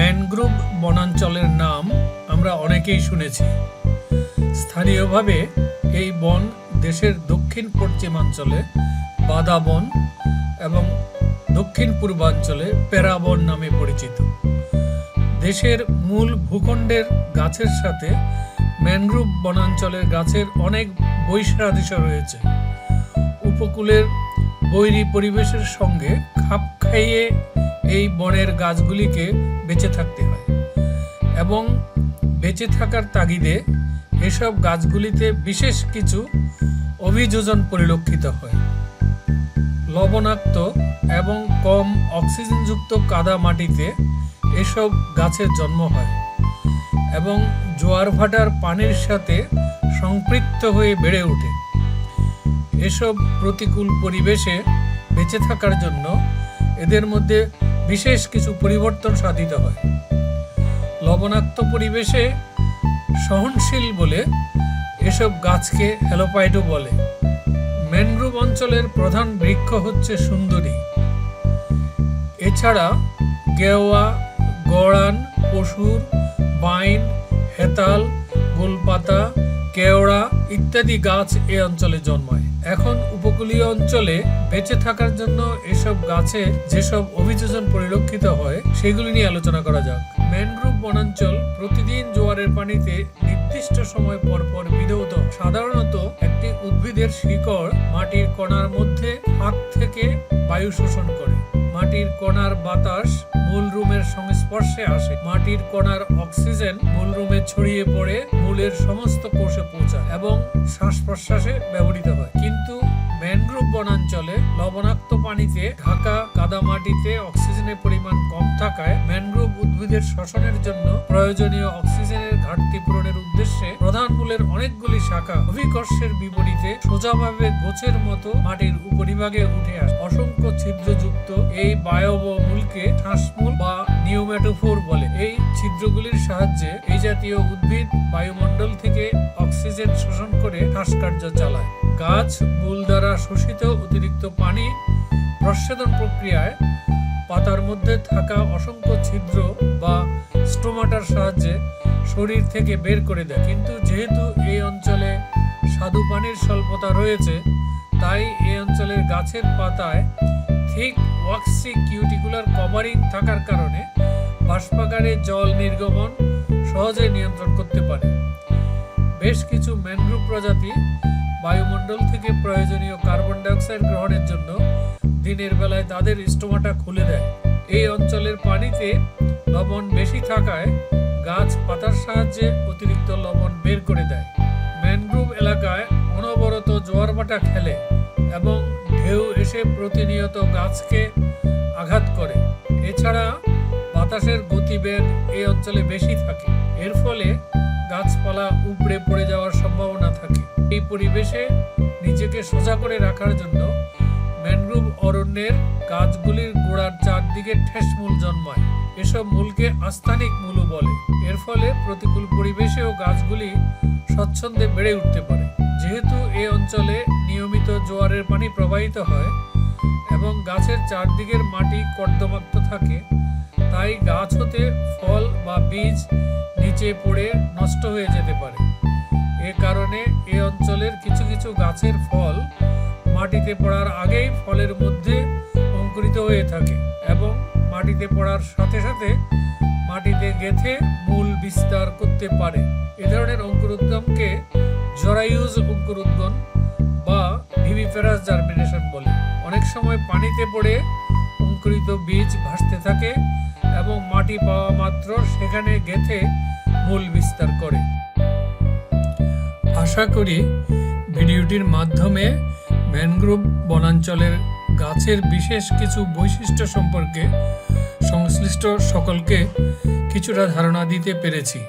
Mangrove বনাঞ্চলের নাম আমরা অনেকেই শুনেছি। স্থানীয়ভাবে এই বন দেশের দক্ষিণ পশ্চিমাঞ্চলে বাদা বন এবং দক্ষিণ পূর্বাঞ্চলে পেরাবন নামে পরিচিত। দেশের মূল ভূখণ্ডের গাছের সাথে ম্যানগ্রোভ বনাঞ্চলের গাছের অনেক বৈসাদৃশ্য রয়েছে। উপকূলের বৈরী পরিবেশের সঙ্গে খাপ খাইয়ে এই বনের গাছগুলিকে বেঁচে থাকতে হয় এবং বেঁচে থাকার তাগিদে এসব গাছগুলিতে বিশেষ কিছু অভিযোজন পরিলক্ষিত হয়। লবণাক্ত এবং কম অক্সিজেনযুক্ত কাদা মাটিতে এসব গাছের জন্ম হয় এবং জোয়ার ভাটার পানির সাথে সম্পৃক্ত হয়ে বেড়ে ওঠে। এসব প্রতিকূল পরিবেশে বেঁচে থাকার জন্য এদের মধ্যে বিশেষ কিছু পরিবর্তন সাধিত হয়। লবণাক্ত পরিবেশে সহনশীল বলে এসব গাছকে হ্যালোপাইডো বলে। ম্যানগ্রোভ অঞ্চলের প্রধান বৃক্ষ হচ্ছে সুন্দরী। এছাড়া গেওয়া, গড়ান, পশুর, বাইন হেতাল, গোলপাতা, কেওড়া ইত্যাদি গাছ এ অঞ্চলে জন্মায়। এখন উপকূলীয় অঞ্চলে বেঁচে থাকার জন্য এসব গাছে যেসব অভিযোজন পরিলক্ষিত হয়, সেগুলি নিয়ে আলোচনা করা যাক। ম্যানগ্রোভ বনাঞ্চল প্রতিদিন জোয়ারের পানিতে নির্দিষ্ট সময় পর পর বিধৌত। সাধারণত একটি উদ্ভিদের শিকড় মাটির কণার মধ্যে হাত থেকে বায়ু শোষণ করে। মাটির কণার বাতাস মূল রুমের সংস্পর্শে আসে। মাটির কণার অক্সিজেন মূল রুমে ছড়িয়ে পড়ে, মূলের সমস্ত কোষে পৌঁছায় এবং শ্বাস প্রশ্বাসে ব্যবহৃত হয়। কিন্তু ম্যানগ্রোভ বনাঞ্চলে পানিতে, ঢাকা, কাদামাটিতে অক্সিজেনের পরিমাণ কম থাকায় ম্যানগ্রোভ উদ্ভিদের শ্বসনের জন্য প্রয়োজনীয় অক্সিজেনের ঘাটতি পূরণের উদ্দেশ্যে প্রধান মূলের অনেকগুলি শাখা অভিকর্ষের বিপরীতে সোজাভাবে গোছের মতো মাটির উপরিভাগে উঠে আসে। অসংখ্য ছিদ্রযুক্ত এই বায়ব মূলকে শ্বাসমূল বা নিউম্যাটোফোর বলে। এই ছিদ্রগুলির সাহায্যে এই জাতীয় উদ্ভিদ বায়ুমণ্ডল থেকে অক্সিজেন শোষণ করে শ্বাসকার্য চালায়। গাছ, মূল দ্বারা শোষিত অতিরিক্ত পানি প্রস্বেদন প্রক্রিয়ায় পাতার মধ্যে থাকা অসংখ্য ছিদ্র বা স্টোমাটার সাহায্যে শরীর থেকে বের করে দেয়। কিন্তু যেহেতু এই অঞ্চলে স্বাদু পানির স্বল্পতা রয়েছে, তাই এই অঞ্চলের গাছের পাতায় ঠিক ওয়াক্সি কিউটিকুলার কভারিং থাকার কারণে বাষ্পাগারে জল নির্গমন সহজে নিয়ন্ত্রণ করতে পারে। বেশ কিছু ম্যানগ্রোভ প্রজাতি বায়ুমণ্ডল থেকে প্রয়োজনীয় কার্বন ডাইঅক্সাইড গ্রহণের জন্য দিনের বেলায় তাদের স্টোমাটা খুলে দেয়। এই অঞ্চলের পানিতে লবণ বেশি থাকায় গাছ পাতার সাহায্যে অতিরিক্ত লবণ বের করে দেয়। ম্যানগ্রোভ এলাকায় অনবরত জোয়ার ভাটা খেলে এবং ঢেউ এসে প্রতিনিয়ত গাছকে আঘাত করে। এছাড়া বাতাসের গতিবেগ এই অঞ্চলে বেশি থাকে। এর ফলে গাছপালা উপড়ে পড়ে যাওয়ার সম্ভাবনা থাকে। এই পরিবেশে নিজেকে সোজা করে রাখার জন্য ম্যানগ্রোভ অরণ্যের গাছগুলির গোড়ার চারদিকে ঠেস মূল জন্মায়। এসব মূলকে আস্থানিক মূলও বলে। এর ফলে প্রতিকূল পরিবেশেও গাছগুলি স্বচ্ছন্দে বেড়ে উঠতে পারে। যেহেতু এই অঞ্চলে নিয়মিত জোয়ারের পানি প্রবাহিত হয় এবং গাছের চারদিকের মাটি কর্দমাক্ত থাকে, তাই গাছ হতে ফল বা বীজ নিচে পড়ে নষ্ট হয়ে যেতে পারে। এ কারণে এ অঞ্চলের কিছু কিছু গাছের ফল মাটিতে পড়ার আগেই ফলের মধ্যে অঙ্কুরিত হয়ে থাকে এবং মাটিতে পড়ার সাথে সাথে মাটিতে গেথে মূল বিস্তার করতে পারে। এ ধরনের অঙ্কুরোদ্গমকে জরায়ুজ অঙ্কুরোদ্গম বা ভিভিফেরাস জার্মিনেশন বলে। অনেক সময় পানিতে পড়ে অঙ্কুরিত বীজ ভাসতে থাকে এবং মাটি পাওয়া মাত্র সেখানে গেথে মূল বিস্তার করে। আশা করি ভিডিওটির মাধ্যমে ম্যানগ্রোভ বনাঞ্চলের গাছের বিশেষ কিছু বৈশিষ্ট্য সম্পর্কে সংশ্লিষ্ট সকলকে কিছুটা ধারণা দিতে পেরেছি।